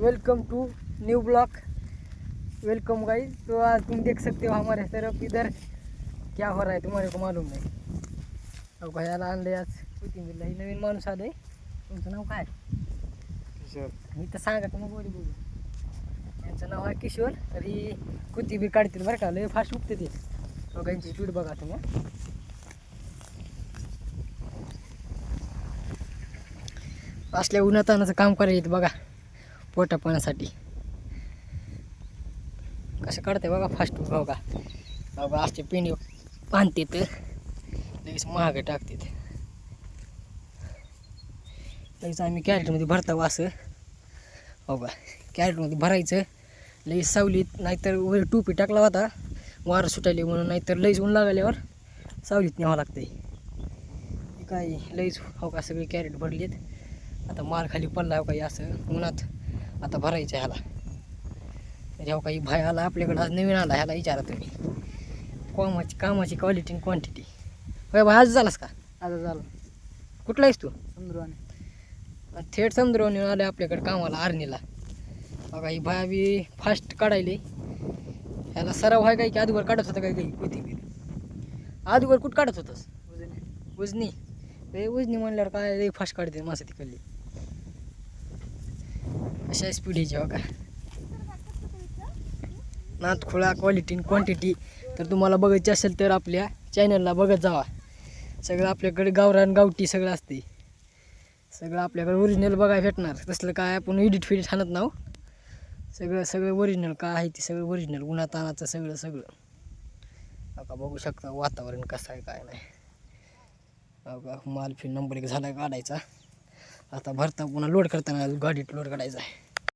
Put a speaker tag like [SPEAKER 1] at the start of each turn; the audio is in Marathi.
[SPEAKER 1] Welcome to new vlog welcome guys तो आज तुम देख सकते हो हमारे तरफ इधर क्या हो रहा है तुम्हारे को मालूम नहीं अहो भैयाला आणले आज कोथिंबीरला ही नवीन माणूस आले. तुमचं नाव काय? मी तर सांगा मग बोली बोलू. यांचं नाव आहे किशोर. तर ही कोथिंबीर काढतील बरं का. लय फास्ट उठते ते. बघा यांची स्पीड बघा तुम्ही. असल्या उन्हातानाचं काम करायचं बघा. पोटा पाण्यासाठी कसं काढते बघा फास्ट बघा. बघा असते पिंडी बांधते तर लगेच महाग टाकते लगेच आम्ही कॅरेटमध्ये भरतावं असं. बघा कॅरेटमध्ये भरायचं. लगेच सावलीत नाहीतर वर टोपी टाकला होता. वारं सुटायले म्हणून नाहीतर लईच ऊन लागल्यावर सावलीत न्यावं लागतं काय लईच हो का सगळे कॅरेट भरलेत. आता माल खाली पडला हो काही असं उन्हात. आता भरायचं ह्याला. तर हो काही भाई आला आपल्याकडं आज नवीन आला ह्याला विचारा तुम्ही. कामाची कामाची क्वालिटी आणि क्वांटिटी होय भाई आज झालास का?
[SPEAKER 2] आता झालं.
[SPEAKER 1] कुठला आहेस तू?
[SPEAKER 2] समुद्राने
[SPEAKER 1] थेट समुद्रावरून येऊन आले आपल्याकडे कामाला आर्नीला बघा ही भाया बी फास्ट काढायले. ह्याला सराव आहे काय की अगोदर काढत होता काय काही कोथिंबीर अगोदर कुठं काढत होतस? उजनी. ते उजनी म्हणल्यावर काय फास्ट काढते मासे तिकडली. अशा स्पीड बघा नात खुळा क्वालिटी क्वांटिटी तर तुम्हाला बघायची असेल तर आपल्या चॅनलला बघत जावा. सगळं आपल्याकडे गावरान गावठी सगळं असते. सगळं आपल्याकडे ओरिजिनल बघायला भेटणार. तसलं काय आपण एडिट फिडिट आणत नाव हो. सगळं सगळं ओरिजिनल काय आहे ते सगळं ओरिजिनल उन्हातानाचं सगळं सगळं. आता बघू शकता वातावरण कसं आहे काय नाही. का माल फिर नंबर एक झाला काढायचा. आता भरता पुन्हा लोड करताना गाडीत लोड काढायचा आहे.